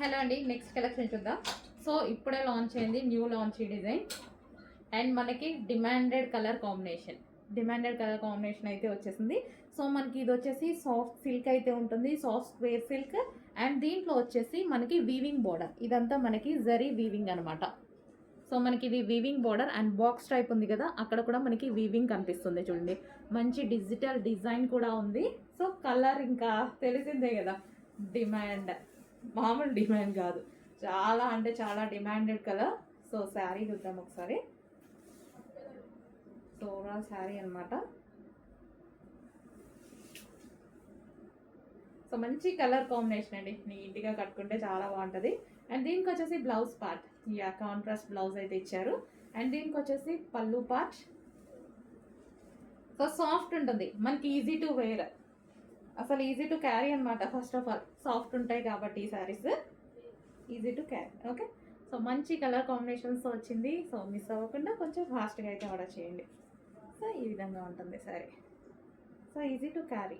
Hello అండి next collection చూద్దాం. So ఇప్పుడే లాంచ్ అయింది న్యూ లాంచ్ డిజైన్ అండ్ మనకి demanded colour combination demanded colour combination అయితే వచ్చేసింది. సో మనకి ఇది వచ్చేసి సాఫ్ట్ సిల్క్ అయితే ఉంటుంది సాఫ్ట్ స్క్వేర్ సిల్క్ అండ్ దీంట్లో వచ్చేసి మనకి వీవింగ్ బోర్డర్ ఇదంతా మనకి జరీ వీవింగ్ అనమాట సో మనకి ఇది weaving border and box type ఉంది కదా అక్కడ కూడా మనకి వీవింగ్ కనిపిస్తుంది చూడండి. మంచి డిజిటల్ డిజైన్ కూడా ఉంది. సో కలర్ ఇంకా తెలిసిందే కదా డిమాండ్ మామూలు డిమాండ్ కాదు. చాలా అంటే చాలా డిమాండెడ్ కలర్ సో శారీ చూద్దాం ఒకసారి. సో ఓవరాల్ శారీ అనమాట సో మంచి కలర్ కాంబినేషన్ అండి. నీట్గా కట్టుకుంటే చాలా బాగుంటుంది. అండ్ దీనికి వచ్చేసి blouse part. Yeah contrast blouse అయితే ఇచ్చారు. అండ్ దీనికి వచ్చేసి పళ్ళు పార్ట్. సో సాఫ్ట్ ఉంటుంది. మనకి ఈజీ టు వేర్. అసలు ఈజీ టు క్యారీ అనమాట ఫస్ట్ ఆఫ్ ఆల్ సాఫ్ట్ ఉంటాయి కాబట్టి ఈ sarees easy to carry okay so మంచి కలర్ కాంబినేషన్స్ వచ్చింది. సో మిస్ అవ్వకుండా కొంచెం ఫాస్ట్గా అయితే ఆర్డర్ చేయండి. సో ఈ విధంగా ఉంటుంది sari so easy to carry